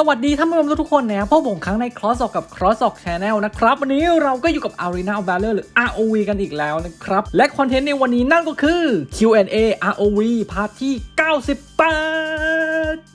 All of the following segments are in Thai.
สวัสดีท่านผู้ชมทุกคนนะครับพบผมครั้งใน Cross ออกกับ Cross ออก Channel นะครับ วันนี้เราก็อยู่กับ Arena of Valor หรือ ROV กันอีกแล้วนะครับ และคอนเทนต์ในวันนี้นั่นก็คือ Q&A ROV พาร์ทที่ 98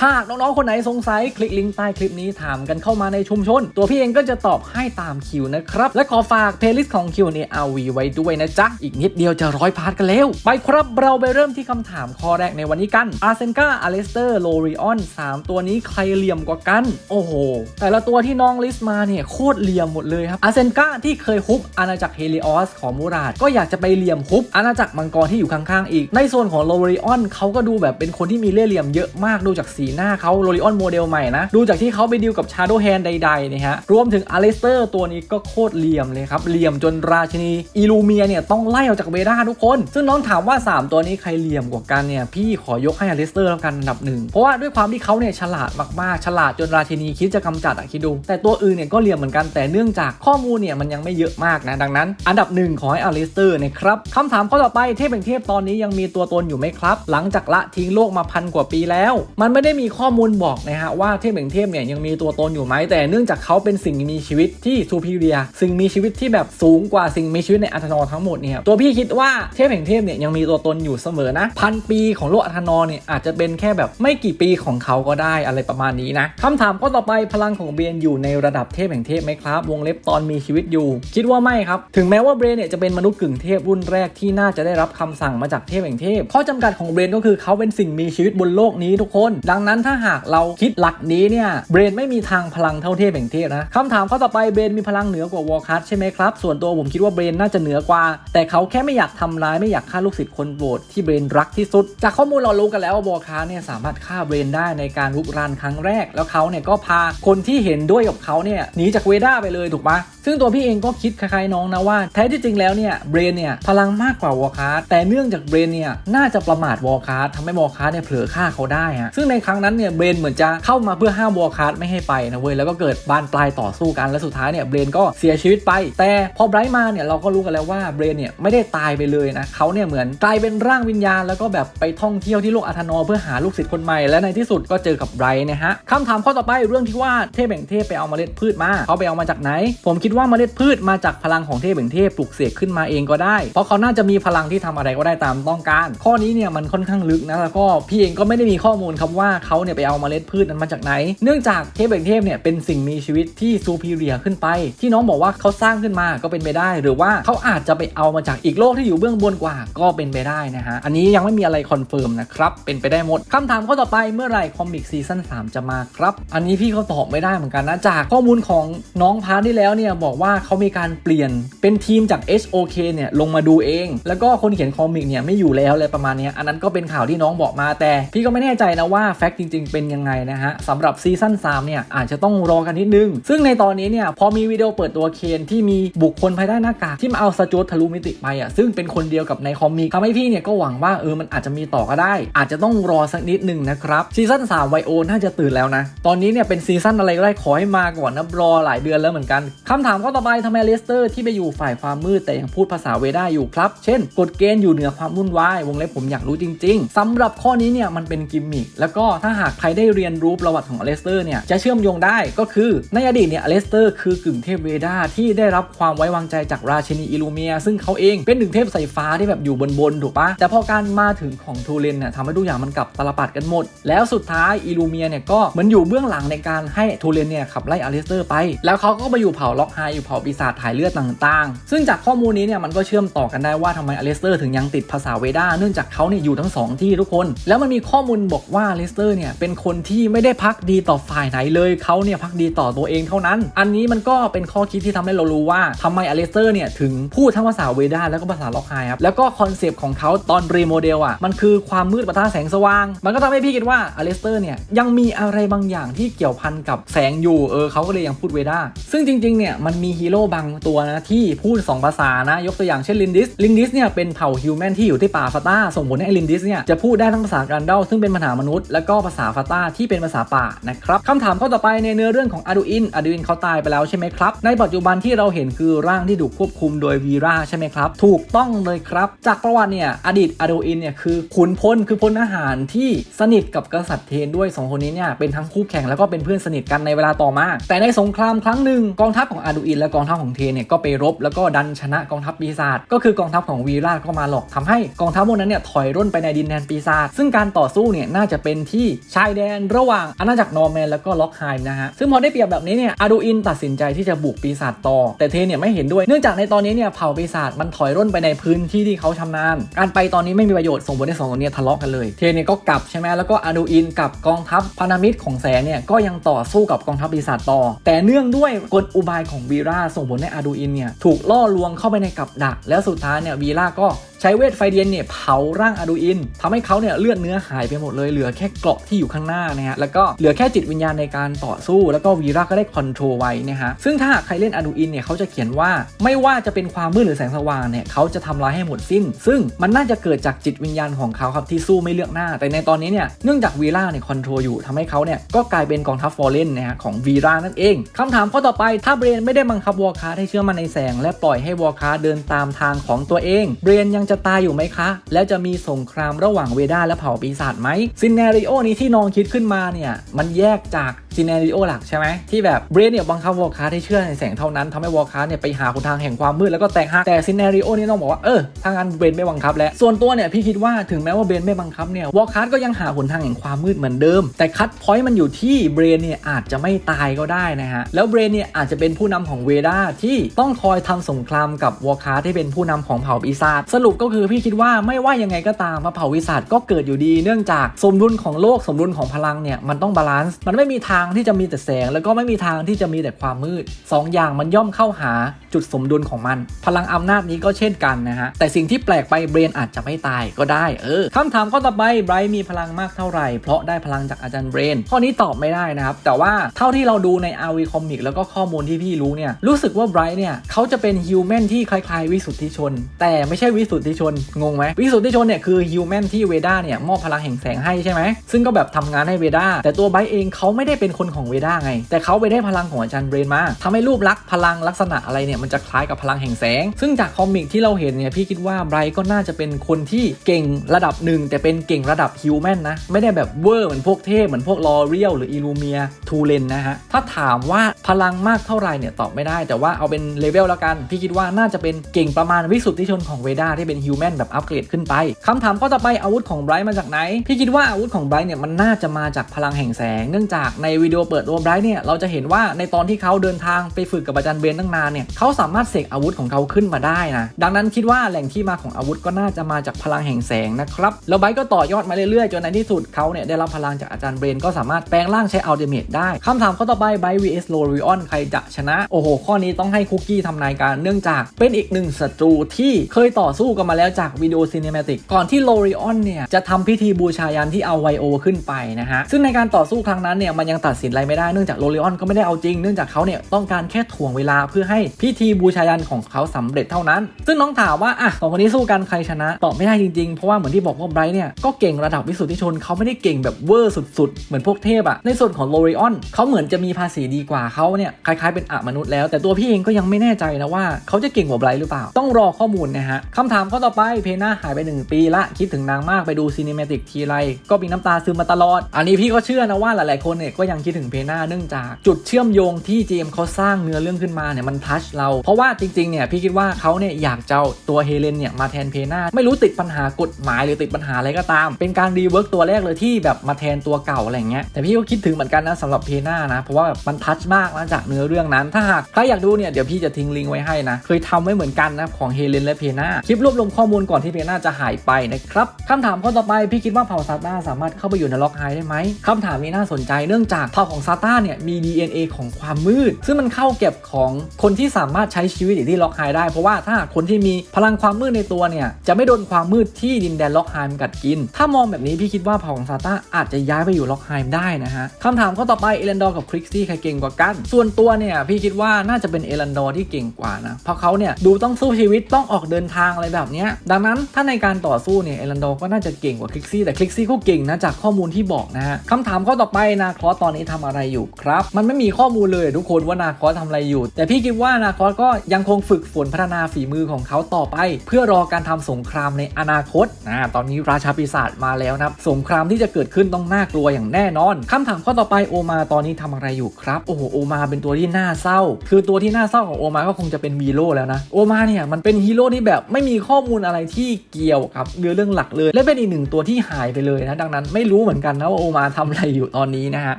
ถ้าหากน้องๆ คนไหนสงสัยคลิกลิงก์ใต้คลิปนี้ถามกันเข้ามาในชุมชน ตัวพี่เองก็จะตอบให้ตามคิวนะครับ และขอฝากเพลย์ลิสต์ของ Q&A RV ไว้ด้วยนะจ๊ะ อีกนิดเดียวจะร้อยพาร์ทกันแล้ว ไปครับเราไปเริ่มที่คำถามข้อแรกในวันนี้กันอาเซนกาอเลสเตอร์โลริออน3ตัวนี้ใครเหลี่ยมกว่ากัน โอ้โห แต่ละตัวที่น้องลิสต์มาเนี่ยโคตรเหลี่ยมหมดเลยครับอาเซนกาที่เคยฮุบอาณาจักรเฮลิออสของมูราดก็อยากจะไปเหลี่ยมฮุบอาณาจักรมังกรที่อยู่ข้างๆอีก ในโซนของโลริออนเขาก็ดูแบบเป็นคนที่มีเล่ห์เหลี่ยมเยอะมากดูจากสีหน้าเขาโลริออนโมเดลใหม่นะ ดูจากที่เขาไปดีลกับชาโด w แฮนใดๆนะฮะรวมถึงอาเลสเตอร์ตัวนี้ก็โคตรเหลี่ยมเลยครับ เหลี่ยมจนราชินีอีลูเมียเนี่ยต้องไล่ออกจากเวดาทุกคน ซึ่งน้องถามว่า 3 ตัวนี้ใครเหลี่ยมกว่ากันเนี่ยพี่ขอยกให้อาเลสเตอร์แล้วกันอันดับหนึ่งเพราะว่าด้วยความที่เขาเนี่ยฉลาดมากๆ ฉลาดจนราชินีคิดจะกำจัดอะคิดดู แต่ตัวอื่นเนี่ยก็เหลี่ยมเหมือนกันแต่เนื่องจากข้อมูลเนี่ยมันยังไม่เยอะมากนะดังนั้น อันดับหนึ่งขอให้อาเลสเตอร์นะครับคำถามข้อต่อไปเทพแห่งเทพตอนนี้ยังมีตัวตนอยู่ไหมครับ หลังจากละทิ้งโลกมาพันกว่าปีแล้ว มันไม่ได้มีข้อมูลบอกนะฮะว่าเทพแห่งเทพเนี่ยยังมีตัวตนอยู่ไหมแต่เนื่องจากเขาเป็นสิ่งมีชีวิตที่ซูพิเรียสิ่งมีชีวิตที่แบบสูงกว่าสิ่งมีชีวิตในอัธนอทั้งหมดเนี่ยตัวพี่คิดว่าเทพแห่งเทพเนี่ยยังมีตัวตนอยู่เสมอนะพันปีของโลกอัธนอเนี่ยอาจจะเป็นแค่แบบไม่กี่ปีของเขาก็ได้อะไรประมาณนี้นะคำถามข้อต่อไปพลังของเบรนอยู่ในระดับเทพแห่งเทพไหมครับ วงเล็บตอนมีชีวิตอยู่ คิดว่าไม่ครับ ถึงแม้ว่าเบรนเนี่ยจะเป็นมนุษย์กึ่งเทพรุ่นแรกที่น่าจะได้รับคำสั่งมาจากเทพแห่งเทพข้อจำกัดของเบรนก็คือเขาเป็นสิ่งมีชีวิตบนโลกนี้ทุกคน ดังนั้นถ้าหากเราคิดหลักนี้เนี่ยเบรนไม่มีทางพลังเท่าเทพแห่งเทพนะคำถามข้อต่อไปเบรนมีพลังเหนือกว่าวอลคัสใช่ไหมครับ ส่วนตัวผมคิดว่าเบรนน่าจะเหนือกว่า แต่เขาแค่ไม่อยากทำร้ายไม่อยากฆ่าลูกศิษย์คนโบสที่เบรนรักที่สุด จากข้อมูลเรารู้กันแล้วว่าวอลคัสเนี่ยสามารถฆ่าเบรนได้ในการรุกรานครั้งแรก แล้วเขาเนี่ยก็พาคนที่เห็นด้วยกับเขาเนี่ยหนีจากเวด้าไปเลยถูกปะซึ่งตัวพี่เองก็คิดคล้ายๆน้องนะว่าแท้ที่จริงแล้วเนี่ยเบรนเนี่ยพลังมากกว่าวอลคัสแต่เนื่องจากเบรนเนี่ยน่าจะประมาทวอลคัสทำให้วอลคัสเนี่ยเผลอฆ่าเขาได้ฮะซึ่งในครั้งนั้นเนี่ยเบรนเหมือนจะเข้ามาเพื่อห้ามวอลคัสไม่ให้ไปนะเว้ยแล้วก็เกิดบานปลายต่อสู้กันและสุดท้ายเนี่ยเบรนก็เสียชีวิตไป แต่พอไบรท์มาเนี่ยเราก็รู้กันแล้วว่าเบรนเนี่ยไม่ได้ตายไปเลยนะเขาเนี่ยเหมือนกลายเป็นร่างวิญญาณ แล้วก็แบบไปท่องเที่ยวที่โลกอัธนอเพื่อหาลูกศิษย์คนใหม่และในที่สุดก็เจอกับไบรท์นะฮะคำถามข้อต่อไปเรื่องที่ว่าเทพแห่งเทพไปเอาเมล็ดพืชมาเขาไปเอามาจากไหน ผมคิดว่าเมล็ดพืชมาจากพลังของเทพแห่งเทพปลุกเสกขึ้นมาเองก็ได้ เพราะเขาน่าจะมีพลังที่ทำอะไรก็ได้ตามต้องการ ข้อนี้เนี่ยมันค่อนข้างลึกนะแล้วก็พี่เองก็ไม่ได้มีข้อมูลครับว่าเขาเนี่ยไปเอาเมล็ดพืชนั้นมาจากไหน เนื่องจากเทพแห่งเทพเนี่ยเป็นสิ่งมีชีวิตที่ซูพีเรียขึ้นไป ที่น้องบอกว่าเขาสร้างขึ้นมาก็เป็นไปได้ หรือว่าเขาอาจจะไปเอามาจากอีกโลกที่อยู่เบื้องบนกว่าก็เป็นไปได้นะฮะอันนี้ยังไม่มีอะไรคอนเฟิร์มนะครับเป็นไปได้หมดคำถามข้อต่อไปเมื่อไหร่คอมิกซีซั่น3จะมาครับ อันนี้พี่เขาตอบไม่ได้เหมือนกันนะจากข้อมูลของน้องพาร์ทที่แล้วเนี่ยบอกว่าเขามีการเปลี่ยนเป็นทีมจาก HOK เนี่ยลงมาดูเอง แล้วก็คนเขียนคอมิกเนี่ยไม่อยู่แล้วเลยประมาณเนี้ยอันนั้นก็เป็นข่าวที่น้องบอกมาแต่พี่ก็ไม่แน่ใจนะว่าแฟกต์จริง ๆ เป็นยังไงนะฮะสำหรับซีซั่น3เนี่ยอาจจะต้องรอกันนิดนึง ซึ่งในตอนนี้เนี่ยพอมีวิดีโอเปิดตัวเคนที่มีบุคคลภายใต้หน้ากากที่มาเอาสจวตทะลุมิติไปอะซึ่งเป็นคนเดียวกับในคอมิกทำให้พี่เนี่ยก็หวังว่าเออมันอาจจะมีต่อก็ได้ อาจจะต้องรอสักนิดนึงนะครับซีซั่น3ไวโอน่าจะตื่นแล้วนะ ตอนนี้เนี่ยเป็นซีซั่นอะไรก็ได้ขอให้มาก่อนนะรอหลายเดือนแล้วเหมือนกันคำถามข้อต่อไปทำไมเลสเตอร์ที่ไปอยู่ฝ่ายความมืดแต่ยังพูดภาษาเวด้าอยู่ครับ เช่นกฎเกณฑ์อยู่เหนือความวุ่นวายวงเล็บผมอยากรู้จริง ๆสำหรับข้อนี้เนี่ยมันเป็นกิมมิคแล้วก็ถ้าหากใครได้เรียนรู้ประวัติของอเลสเตอร์เนี่ยจะเชื่อมโยงได้ก็คือในอดีตเนี่ยอเลสเตอร์คือกึ่งเทพเวดาที่ได้รับความไว้วางใจจากราชินีอิลูเมีย ซึ่งเขาเองเป็นหนึ่งเทพสายฟ้าที่แบบอยู่บนบนถูกปะแต่พอการมาถึงของทูเรนเนี่ยทำให้ทุกอย่างมันกลับตลปัดกันหมด แล้วสุดท้ายอิลูเมียเนี่ยก็เหมือนอยู่เบื้องหลังในการให้ทูเรนเนี่ยขับไล่อเลสเตอร์ไป แล้วเขาก็ไปอยู่เผ่าล็อกไฮอยู่เผ่าปีศาจถ่ายเลือดต่างๆ ซึ่งจากข้อมูลนี้เนี่ยมันก็เชื่อมต่อกันได้ว่าทำไมอเลสเตอร์ถึงยังติดภาษาเวด้าเนื่องจากเขาเนี่ยอยู่ทั้งสองที่ทุกคนแล้วมันมีข้อมูลบอกว่าอเลสเตอร์เนี่ยเป็นคนที่ไม่ได้พักดีต่อฝ่ายไหนเลยเขาเนี่ยพักดีต่อตัวเองเท่านั้น อันนี้มันก็เป็นข้อคิดที่ทำให้เรารู้ว่าทำไมอเลสเตอร์เนี่ยถึงพูดทั้งภาษาเวด้าแล้วก็ภาษาล็อกไฮครับแล้วก็คอนเซปต์ของเขาตอนรีโมเดลอะมันคือความมืดปะทะแสงสว่าง มันก็ทำให้พี่คิดว่าอเลสเตอร์เนี่ยยังมีอะไรบางอย่างที่เกี่ยวพันกับแสงอยู่เออเขาก็เลยยังพูดเวด้าซึ่งจริงๆเนี่ยมันมีฮีโร่บางตัวนะที่พูดสองภาษานะยกตัวอย่างเช่นลินดิสลินดิสเนี่ยเป็นเผ่าฮิวแมนที่อยู่ที่ป่าฟาต้าส่งผลให้ลินดิสเนี่ยจะพูดได้ทั้งภาษาการเด้าซึ่งเป็นปัญหามนุษย์ แล้วก็ภาษาฟาตาที่เป็นภาษาป่านะครับคำถามข้อต่อไปในเนื้อเรื่องของอาดูอินอาดูอินเขาตายไปแล้วใช่ไหมครับ ในปัจจุบันที่เราเห็นคือร่างที่ถูกควบคุมโดยวีราใช่ไหมครับ ถูกต้องเลยครับ จากประวัติเนี่ยอดีตอาดูอินเนี่ยคือขุนพลคือพลทหารที่สนิทกับกษัตริย์เทนด้วยสองคนนี้เนี่ยเป็นทั้งคู่แข่งแล้วก็เป็นเพื่อนสนิทกันในเวลาต่อมา แต่ในสงครามครั้งหนึ่งกองทัพของอาดูอินและกองทัพของเทนเนี่ยก็ไปรบ แล้วก็ดันชนะกองทัพปีศาจก็คือกองทัพของวีราก็มาหลอกทำให้กองทัพพวกนั้นเนี่ยถอยร่นไปในดินแดนปีศาจซึ่งการต่อสู้เนี่ยน่าจะเป็นที่ชายแดนระหว่างอาณาจักรนอร์แมนแล้วก็ล็อกไฮม์นะฮะซึ่งพอได้เปรียบแบบนี้เนี่ยอาดูอินตัดสินใจที่จะบุกปีศาจต่อ แต่เทนเนี่ยไม่เห็นด้วยเนื่องจากในตอนนี้เนี่ยเผ่าปีศาจมันถอยร่นไปในพื้นที่ที่เขาชำนาญการไปตอนนี้ไม่มีประโยชน์ส่งผลให้สองคนนี้ทะเลาะกันเลยเทนเนี่ยก็กลับใช่ไหมแล้วก็อาดูอินกับกองทัพพันธมิตรของแสงเนี่ยก็ยังต่อสู้กับกองทัพปีศาจต่อ แต่เนื่องด้วยกลอุบายของวีราส่งผลให้อาดูอินเนี่ยถูกล่อลวงเข้าไปในกับดัก แล้วสุดท้ายเนี่ยวีราก็ใช้เวทไฟเดียนเนี่ยเผาร่างอดูอินทำให้เขาเนี่ยเลือดเนื้อหายไปหมดเลยเหลือแค่เกราะที่อยู่ข้างหน้านะฮะแล้วก็เหลือแค่จิตวิญญาณในการต่อสู้แล้วก็วีราก็ได้คอนโทรลไว้นะฮะซึ่งถ้าใครเล่นอดูอินเนี่ยเขาจะเขียนว่าไม่ว่าจะเป็นความมืดหรือแสงสว่างเนี่ยเขาจะทำลายให้หมดสิ้น ซึ่งมันน่าจะเกิดจากจิตวิญญาณของเขาครับที่สู้ไม่เลือกหน้า แต่ในตอนนี้เนี่ยเนื่องจากวีราเนี่ยคอนโทรลอยู่ทำให้เขาเนี่ยก็กลายเป็นกองทัพฟอร์เรนนะฮะของวีรานั่นเองคำถามข้อต่อไปถ้าเบรนไม่ได้บังคับวอลคาร์ให้เชื่อมันในแสง และปล่อยให้วอลคาเดินตามทางของตัวเองเบรนยังจะตายอยู่ไหมคะ แล้วจะมีสงครามระหว่างเวดาและเผ่าปีศาจไหมซินเนริโอนี้ที่น้องคิดขึ้นมาเนี่ยมันแยกจากซินเนริโอหลักใช่ไหมที่แบบเบรนเนี่ยบังคับวอลคาร์ให้เชื่อในแสงเท่านั้นทำให้วอลคาร์เนี่ยไปหาคุณทางแห่งความมืดแล้วก็แตกหักแต่ซินเนริโอนี่น้องบอกว่าเออถ้างั้นเบรนไม่บังคับแล้วส่วนตัวเนี่ยพี่คิดว่าถึงแม้ว่าเบรนไม่บังคับเนี่ยวอลคาร์ก็ยังหาหนทางแห่งความมืดเหมือนเดิม แต่คัดพอยต์มันอยู่ที่เบรนเนี่ยอาจจะไม่ตายก็ได้นะฮะแล้วเบรนเนี่ยอาจจะเป็นผู้นำของเวดาที่ต้องคอยทำสงครามกับวอลคาร์ที่เป็นผู้นำของเผ่าปีศาจสรุปก็คือพี่คิดว่าไม่ว่ายังไงก็ตามว่าเผ่าปีศาจก็เกิดอยู่ดี เนื่องจากสมดุลของโลกสมดุลของพลังเนี่ยมันต้องบาลานซ์มันไม่มีทางที่จะมีแต่แสง แล้วก็ไม่มีทางที่จะมีแต่ความมืดสองอย่างมันย่อมเข้าหาจุดสมดุลของมัน พลังอำนาจนี้ก็เช่นกันนะฮะแต่สิ่งที่แปลกไปเบรนอาจจะไม่ตายก็ได้เออคำถามข้อต่อไปไบรท์มีพลังมากเท่าไหร่เพราะได้พลังจากอาจารย์เบรนข้อนี้ตอบไม่ได้นะครับแต่ว่าเท่าที่เราดูใน RV Comic แล้วก็ข้อมูลที่พี่รู้เนี่ยรู้สึกว่าไบรท์เนี่ยเขาจะเป็นฮิวแมนที่คล้ายๆวิสุทธิชน แต่ไม่ใช่วิสุทธิชนงงไหมวิสุทธิชนเนี่ยคือฮิวแมนที่เวด้าเนี่ยมอบพลังแห่งแสงให้ใช่ไหมซึ่งก็แบบทำงานให้เวด้าแต่ตัวไบรท์เองเขาไม่ได้เป็นคนของเวด้าไง แต่เขาไปได้พลังของอาจารย์เบรนมาทำให้รูปลักษณ์พลังลักษณะอะไรเนี่ยมันจะคล้ายกับพลังแห่งแสง ซึ่งจากคอมิกที่เราเห็นเนี่ยพี่คิดว่าไบรท์ก็น่าจะเป็นคนที่เก่งระดับหนึ่งแต่เป็นเก่งระดับฮิวแมนนะไม่ได้แบบเวอร์เหมือนพวกเทพเหมือนพวกลอเรียลหรืออีลูเมียทูเลนนะฮะถ้าถามว่าพลังมากเท่าไหร่เนี่ยตอบไม่ได้ แต่ว่าเอาเป็นเลเวลแล้วกัน พี่คิดว่าน่าจะเป็นเก่งประมาณวิสุทธิชนของเวดาที่เป็นฮิวแมนแบบอัปเกรดขึ้นไปคำถามข้อต่อไปอาวุธของไบรท์มาจากไหน พี่คิดว่าอาวุธของไบรท์เนี่ยมันน่าจะมาจากพลังแห่งแสง เนื่องจากในวิดีโอเปิดตัวไบรท์เนี่ยเราจะเห็นว่าในตอนที่เขาเดินทางไปฝึกกับอาจารย์เบนตั้งนานเนี่ยเขาสามารถเสกอาวุธของเขาขึ้นมาได้นะดังนั้นคิดว่าแหล่งที่มาของอาวุธก็น่าจะมาจากพลังแห่งแสงนะครับแล้วไบรท์ก็ต่อยอดมาเรื่อยๆจนในที่สุดเขาเนี่ยได้รับพลังจากอาจารย์เบนก็สามารถแปลงร่างใช้อัลเดเมทได้คำถามข้อต่อไปไบรท์ vs โลริออนใครจะชนะ โอ้โห ข้อนี้ต้องให้คุกกี้ทำนายการเนื่องจากเป็นอีกหนึ่งศัตรูที่เคยต่อสู้กันมาแล้วจากวิดีโอซีเนมาติกก่อนที่โลริออนเนี่ยจะทำพิธีบูชายันที่เอาไวโอขึ้นไปนะฮะซึ่งในการต่อสู้ครั้งนั้นเนี่ยมันยังตัดสินอะไรไม่ได้เนื่องจากโลริออนก็ไม่ได้เอาจริงเนื่องจากเขาเนี่ยต้องการแค่ถ่วงเวลาเพื่อให้พิธีบูชายันของเขาสำเร็จเท่านั้น ซึ่งน้องถามว่าอะสองคนนี้สู้กันใครชนะตอบไม่ได้จริงๆ เพราะว่าเหมือนที่บอกว่าไบรท์เนี่ยก็เก่งระดับวิสุทธิชนเขาไม่ได้เก่งแบบเวอร์สุดๆ เหมือนพวกเทพอะในส่วนของโลริออนเขาเหมือนจะมีภาษีดีกว่าเขาเนี่ยคล้ายๆเป็นอะมนุษย์แล้ว แต่ตัวพี่เองก็ยังไม่แน่ใจนะว่าเขาจะเก่งกว่าไบรท์หรือเปล่า ต้องรอข้อมูลนะฮะคำถามข้อต่อไปเพน่าหายไป 1 ปีละคิดถึงนางมากไปดูซีนิเมติกทีไรก็มีน้ำตาซึมมาตลอด อันนี้พี่ก็เชื่อนะว่าหลายๆคนเนี่ยก็ยังคิดถึงเพน่าเนื่องจากจุดเชื่อมโยงที่เจมเขาสร้างเนื้อเรื่องขึ้นมาเนี่ยมันทัชเรา เพราะว่าจริงๆเนี่ยพี่คิดว่าเขาเนี่ยอยากจะเอาตัวเฮเลนเนี่ยมาแทนเพน่าไม่รู้ติดปัญหากฎหมายหรือติดปัญหาอะไรก็ตาม เป็นการรีเวิร์กตัวแรกเลยที่แบบมาแทนตัวเก่าอะไรเงี้ยแต่พี่ก็คิดถึงเหมือนกันนะสำหรับเพน่านะเพราะว่าแบบมันทัชมากนะจากเนื้อเรื่องนั้น ถ้าหากใครอยากดูเนี่ยเดี๋ยวพี่จะทิ้งลิงก์ไว้ให้นะเคยทำไว้เหมือนกันนะของเฮเลนและเพน่าคลิปรวบรวมข้อมูลก่อนที่เพน่าจะหายไปนะครับคำถามข้อต่อไปพี่คิดว่าเผ่าซาต้าสามารถเข้าไปอยู่ในล็อกไฮได้ไหมคำถามนี้น่าสนใจเนื่องจากเผ่าของซาต้าเนี่ยมี DNA ของความมืด ซึ่งมันเข้าเก็บของคนที่สามารถใช้ชีวิตอยู่ที่ล็อกไฮได้ เพราะว่าถ้าคนที่มีพลังความมืดในตัวเนี่ยจะไม่โดนความมืดที่ดินแดนล็อกไฮมกัดกิน ถ้ามองแบบนี้พี่คิดว่าเผ่าของซาต้าอาจจะย้ายไปอยู่ล็อกไฮได้นะฮะคำถามข้อต่อไปเอเลนดอร์กับคริกซี่ใครเก่งกว่ากัน ส่วนตัวเนี่ยพี่คิดว่าน่าจะเป็นเอเลนดอร์ที่เก่งกว่านะเพราะเขาเนี่ยดูต้องสู้ชีวิตต้องออกเดินทางอะไรแบบเนี้ยดังนั้นถ้าในการต่อสู้เนี่ยเอเลนโดก็น่าจะเก่งกว่าคริกซี่แต่คริกซี่ก็เก่งนะจากข้อมูลที่บอกนะฮะคำถามข้อต่อไปนาคอสตอนนี้ทำอะไรอยู่ครับ มันไม่มีข้อมูลเลยทุกคนว่านาคอสทำอะไรอยู่ แต่พี่คิดว่านาคอสก็ยังคงฝึกฝนพัฒนาฝีมือของเขาต่อไป เพื่อรอการทำสงครามในอนาคตนะตอนนี้ราชาปีศาจมาแล้วนะครับสงครามที่จะเกิดขึ้นต้องน่ากลัวอย่างแน่นอนคำถามข้อต่อไปโอมาตอนนี้ทำอะไรอยู่ครับโอ้โหโอมาเป็นตัวที่น่าเศร้า คือตัวที่น่าเศร้าของโอมาก็คงจะเป็นวีโร่แล้วนะโอมาเนี่ยมันเป็นฮีโร่ที่แบบไม่มีข้ออมูลอะไรที่เกี่ยวกับเนื้อเรื่องหลักเลย และเป็นอีกหนึ่งตัวที่หายไปเลยนะ ดังนั้นไม่รู้เหมือนกันนะว่าโอมาทำอะไรอยู่ตอนนี้นะฮะ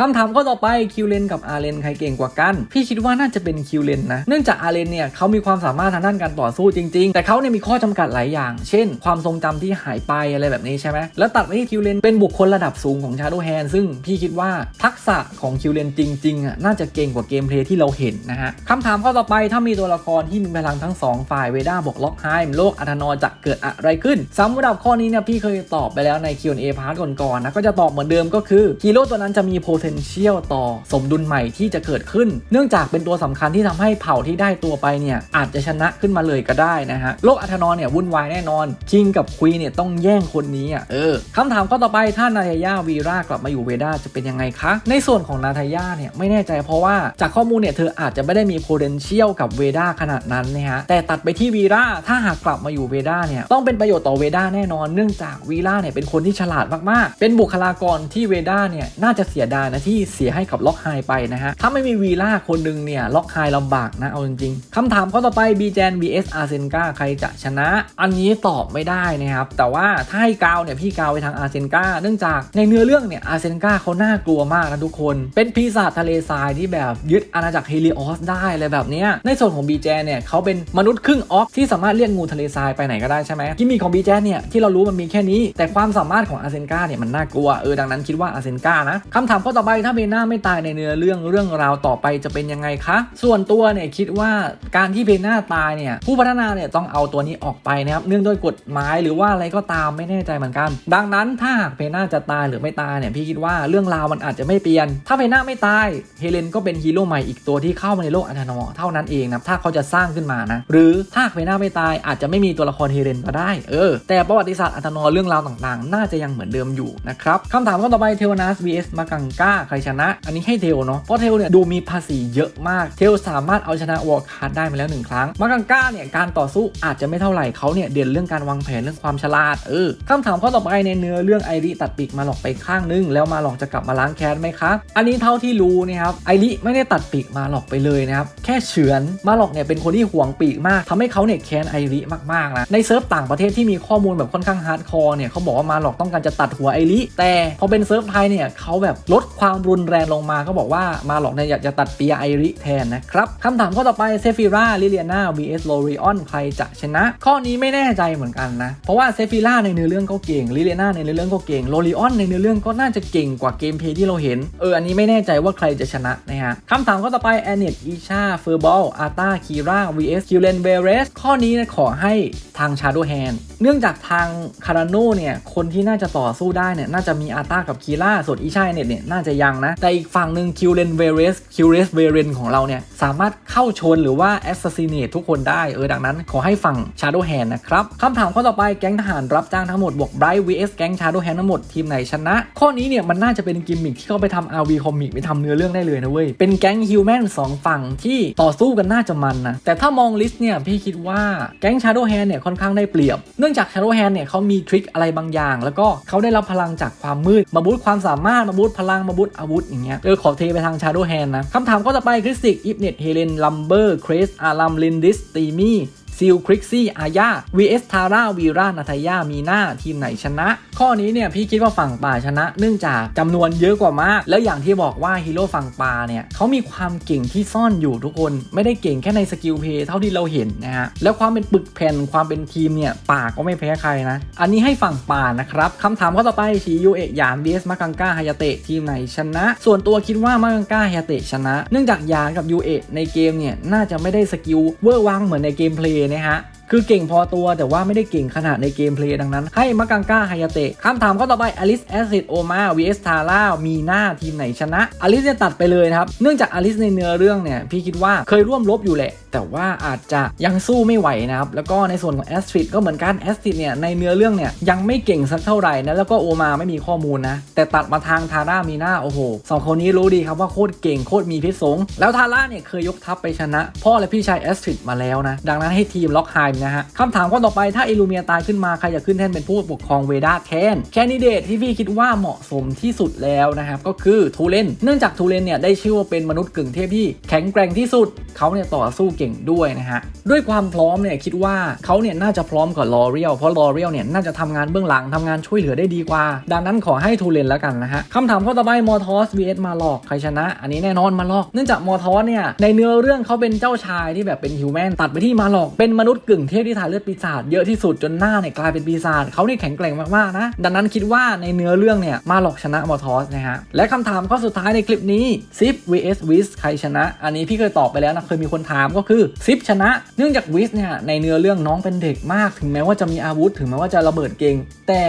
คำถามข้อต่อไปคิวเลนกับอาเลนใครเก่งกว่ากัน พี่คิดว่าน่าจะเป็นคิวเลนนะ เนื่องจากอาเลนเนี่ยเขามีความสามารถทางด้านการต่อสู้จริง ๆ แต่เขาเนี่ยมีข้อจำกัดหลายอย่าง เช่น ความทรงจำที่หายไปอะไรแบบนี้ใช่ไหมแล้วตัดไปที่คิวเลนเป็นบุคคลระดับสูงของชาโดแฮนซึ่งพี่คิดว่าทักษะของคิวเลนจริงๆอะน่าจะเก่งกว่าเกมเพลย์ที่เราเห็นนะฮะคำถามข้อต่อไปถ้ามีตัวละครที่มีพลังทั้งสองฝ่ายเวด้าบอกล็อกไฮม์โลกอัธนอจะเกิดอะไรขึ้นสำหรับข้อนี้เนี่ยพี่เคยตอบไปแล้วใน Q&A พาร์ทก่อนๆนะก็จะตอบเหมือนเดิมก็คือฮีโร่ตัวนั้นจะมี potential ต่อสมดุลใหม่ที่จะเกิดขึ้น เนื่องจากเป็นตัวสำคัญที่ทำให้เผ่าที่ได้ตัวไปเนี่ยอาจจะชนะขึ้นมาเลยก็ได้นะฮะโลกอัธนอเนี่ยวุ่นวายแน่นอนคิงกับควีเนี่ยต้องแย่งคนนี้อะเออคำถามข้อต่อไปถ้านาทายาวีรากลับมาอยู่เวด้าจะเป็นยังไงคะในส่วนของนาทายาเนี่ยไม่แน่ใจเพราะว่าจากข้อมูลเนี่ยเธออาจจะไม่ได้มี potential กับเวด้าขนาดนั้นนะฮะแต่ตัดไปที่วีราถ้าหากกลับมาอยู่เวด้าเนี่ยต้องเป็นประโยชน์ต่อเวด้าแน่นอน เนื่องจากวีราเนี่ยเป็นคนที่ฉลาดมากๆ เป็นบุคลากรที่เวด้าเนี่ยน่าจะเสียดายนะที่เสียให้กับล็อกไฮไปนะฮะถ้าไม่มีวีราคนหนึ่งเนี่ยล็อกไฮลำบากนะเอาจริงๆคำถามข้อต่อไปบีแจน vs อาร์เซนกาใครจะชนะ อันนี้ตอบไม่ได้นะครับแต่ว่าถ้าให้กาวเนี่ยพี่กาวไปทางอาร์เซนกาเนื่องจากในเนื้อเรื่องเนี่ยอาร์เซนกาเขาน่ากลัวมากนะทุกคน เป็นปีศาจทะเลทรายที่แบบยึดอาณาจักรเฮลิออสได้อะไรแบบเนี้ยในส่วนของบีแจนเนี่ยเขาเป็นมนุษย์ครึ่งออกที่สามารถเรียกงูทะเลทรายไปไหนก็ได้ใช่ไหมกิมมิคของบีแจนเนี่ยที่เรารู้มันมีแค่นี้ แต่ความสามารถของอาเซนกาเนี่ยมันน่ากลัวเออดังนั้นคิดว่าอาเซนกานะคำถามข้อต่อไปถ้าเบน่าไม่ตายในเนื้อเรื่องเรื่องราวต่อไปจะเป็นยังไงคะ ส่วนตัวเนี่ยคิดว่าการที่เบน่าตายเนี่ยผู้พัฒนาเนี่ยต้องเอาตัวนี้ออกไปนะครับเนื่องด้วยกฎหมายหรือว่าอะไรก็ตามไม่แน่ใจเหมือนกัน ดังนั้นถ้าเบน่าจะตายหรือไม่ตายเนี่ยพี่คิดว่าเรื่องราวมันอาจจะไม่เปลี่ยน ถ้าเบน่าไม่ตายเฮเลนก็เป็นฮีโร่ใหม่อีกตัวที่เข้ามาในโลกอันธนอเท่านั้นเองนะถ้าเขาจะสร้างขึ้นมานะหรือถ้าเบน่าไม่ตายอาจจะไม่มีตัวละครเฮเลนก็ได้ เออ แต่ประวัติศาสตร์อันธนอเรื่องราวต่างๆ น่าจะยังเหมือนเดิมอยู่นะครับคำถามข้อต่อไปเทวนัส vs มากังก้าใครชนะ อันนี้ให้เทวเนาะเพราะเทวเนี่ยดูมีภาษีเยอะมากเทวสามารถเอาชนะวอลคาร์ได้มาแล้วหนึ่งครั้งมากังก้าเนี่ยการต่อสู้อาจจะไม่เท่าไหร่เขาเนี่ยเด่นเรื่องการวางแผนเรื่องความฉลาดเออคำถามข้อต่อไปในเนื้อเรื่องไอริตัดปีกมาหลอกไปข้างนึง แล้วมาหลอกจะกลับมาล้างแค้นไหมครับอันนี้เท่าที่รู้นะครับไอริไม่ได้ตัดปีกมาหลอกไปเลยนะครับแค่เฉือนมาหลอกเนี่ยเป็นคนที่หวงปีกมากทำให้เขาเนี่ยแค้นไอริมากๆนะในเซิร์ฟต่างประเทศที่มีข้อมูลแบบค่อนข้างฮาร์ดคอร์เนี่ยเขาบอกว่ามาหลอกต้องการจะตัดหัวไอริแต่พอเป็นเซิร์ฟไทยเนี่ยเขาแบบลดความรุนแรงลงมาเขาบอกว่ามาหลอกเนี่ยอยากจะตัดปีไอริแทนนะครับคำถามข้อต่อไปเซฟิราลิเลียนา vs โลริออนใครจะชนะ ข้อนี้ไม่แน่ใจเหมือนกันนะ เพราะว่าเซฟิราในเนื้อเรื่องก็เก่งลิเลียนาในเนื้อเรื่องก็เก่งโลริออนในเนื้อเรื่องก็น่าจะเก่งกว่าเกมเพย์ที่เราเห็นเอออันนี้ไม่แน่ใจว่าใครจะชนะนะฮะคำถามข้อต่อไปแอนเนตอีชาเฟอร์บอลอาตาคีรา vs คิวเลนเบเรสข้อนี้นะขอให้ทางชาโดแฮนเนื่องจากทางคาราโนเนี่ยคนที่น่าจะต่อสู้ได้เนี่ยน่าจะมีอาตากับคีราส่วนอีชาเน็ตเนี่ยน่าจะยังนะ แต่อีกฝั่งหนึ่งคิวเลนเวเรสคิวเรสเวเรนของเราเนี่ยสามารถเข้าชนหรือว่าแอสซัสซิเนตทุกคนได้เออดังนั้นขอให้ฝั่งชาโดแฮนนะครับคำถามข้อต่อไปแก๊งทหารรับจ้างทั้งหมดบวกไบรท์ vs แก๊งชาโดแฮนทั้งหมดทีมไหนชนะ ข้อนี้เนี่ยมันน่าจะเป็นกิมมิคที่เขาไปทำ RV คอมิกไปทำเนื้อเรื่องได้เลยนะเว้ยเป็นแก๊งฮิวแมนสองฝั่งที่ต่อสู้กันน่าจะมันนะแต่ถ้ามองลิสต์เนี่ยพี่คิดว่าแก๊งชาโดแฮนเนี่ยค่อนข้างได้เปรียบ เนื่องจากชาโดแฮนเนี่ยเขามีทริคอะไรบางอย่าง แล้วก็เขาได้รับพลังจากความมืด มาบูตความสามารถ มาบูตพลัง มาบูตอาวุธอย่างเงี้ย เออขอเทไปทางชาโดแฮนนะคำถามก็จะไปคริสติก อิฟเนตเฮเลน ลัมเบอร์ เครสอารัมลินดิส ตีมี่ ซิลคริกซี่อาญา vs ทาร่าวีรานาทายามีหน้าทีมไหนชนะ ข้อนี้เนี่ยพี่คิดว่าฝั่งป่าชนะ เนื่องจากจำนวนเยอะกว่ามาก แล้วอย่างที่บอกว่าฮีโร่ฝั่งป่าเนี่ยเขามีความเก่งที่ซ่อนอยู่ทุกคน ไม่ได้เก่งแค่ในสกิลเพย์เท่าที่เราเห็นนะฮะแล้วความเป็นปึกแผ่นความเป็นทีมเนี่ยป่าก็ไม่แพ้ใครนะ อันนี้ให้ฝั่งป่านะครับคำถามข้อต่อไปชียูเอะยาน vs มากังกาฮายาเตะทีมไหนชนะ ส่วนตัวคิดว่ามากังกาฮายาเตะชนะ เนื่องจากยานกับยูเอะในเกมเนี่ยน่าจะไม่ได้สกิลเวอร์วังเหมือนในเกมเพลย์นะฮะ คือเก่งพอตัวแต่ว่าไม่ได้เก่งขนาดในเกมเพลย์ดังนั้น ให้มักกังก้าไฮยาเตะคำถามข้อต่อไปอลิสแอซิดโอมา vs ทาร่ามีหน้าทีมไหนชนะ อลิสเนี่ยตัดไปเลยนะครับ เนื่องจากอลิสในเนื้อเรื่องเนี่ย พี่คิดว่าเคยร่วมรบอยู่แหละ แต่ว่าอาจจะยังสู้ไม่ไหวนะครับ แล้วก็ในส่วนของแอสตริดก็เหมือนกันแอสตริดเนี่ยในเนื้อเรื่องเนี่ยยังไม่เก่งสักเท่าไหร่นะแล้วก็โอมาไม่มีข้อมูลนะ แต่ตัดมาทางทาร่ามีหน้าโอ้โหสองคนนี้รู้ดีครับว่าโคตรเก่งโคตรมีพิษสงแล้วทาร่าเนี่ยเคยยกทัพไปชนะ พ่อและพี่ชายแอสตริดมาแล้วนะดังนั้นให้ทีมล็อกไฮมนะฮะคำถามข้อต่อไปถ้าเอลูเมียตายขึ้นมา ใครจะขึ้นแท่นเป็นผู้ปกครองเวดาแทนแคนดิเดตที่พี่คิดว่าเหมาะสมที่สุดแล้วนะครับก็คือทูเลนเนื่องจากทูเลนเนี่ยได้ชื่อว่าเป็นมนุษย์กึ่งเทพที่แข็งแกร่งที่สุดเขาเนี่ยต่อสู้เก่งด้วยนะฮะด้วยความพร้อมเนี่ยคิดว่าเขาเนี่ยน่าจะพร้อมกว่าลอเรียลเพราะลอเรียลเนี่ยน่าจะทำงานเบื้องหลังทำงานช่วยเหลือได้ดีกว่า ดังนั้นขอให้ทูเลนแล้วกันนะฮะคำถามข้อต่อไปมอทอส vs มาลอกใครชนะ อันนี้แน่นอนมาลอก เนื่องจากมอทอสเนี่ยในเนื้อเรื่องเขาเป็นเจ้าชายที่แบบเป็นฮิวแมนตัดไปที่มาลอกเป็นมนุษย์กึ่งเทพที่ถ่ายเลือดปีศาจเยอะที่สุดจนหน้าเนี่ยกลายเป็นปีศาจเขานี่แข็งแกร่งมากๆนะ ดังนั้นคิดว่าในเนื้อเรื่องเนี่ยมาหลอกชนะมอทอสนะฮะ และคำถามข้อสุดท้ายในคลิปนี้ซิป vs วิสใครชนะ อันนี้พี่เคยตอบไปแล้วนะเคยมีคนถามก็คือซิปชนะ เนื่องจากวิสเนี่ยในเนื้อเรื่องน้องเป็นเด็กมาก ถึงแม้ว่าจะมีอาวุธ ถึงแม้ว่าจะระเบิดเก่งแต่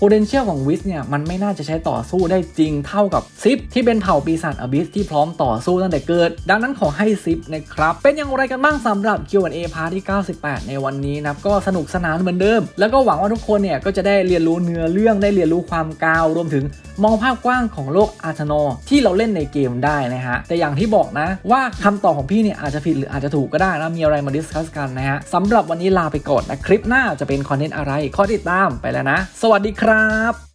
potential ของวิสเนี่ยมันไม่น่าจะใช้ต่อสู้ได้จริงเท่ากับซิปที่เป็นเผ่าปีศาจอบิสที่พร้อมต่อสู้ตั้งแต่เกิด ดังนั้นขอให้ซิปนะครับ เป็นอย่างไรกันบ้างสำหรับ Q&A พาร์ทที่ 98 ในวันนี้นะครับก็สนุกสนานเหมือนเดิม แล้วก็หวังว่าทุกคนเนี่ยก็จะได้เรียนรู้เนื้อเรื่องได้เรียนรู้ความกาวรวมถึงมองภาพกว้างของโลกอาร์ทนอที่เราเล่นในเกมได้นะฮะ แต่อย่างที่บอกนะว่าคำตอบของพี่เนี่ยอาจจะผิดหรืออาจจะถูกก็ได้นะ มีอะไรมาดิสคัสกันนะฮะสำหรับวันนี้ลาไปก่อนนะ คลิปหน้าจะเป็นคอนเทนต์อะไรข้อติดตามไปแล้วนะ สวัสดีครับ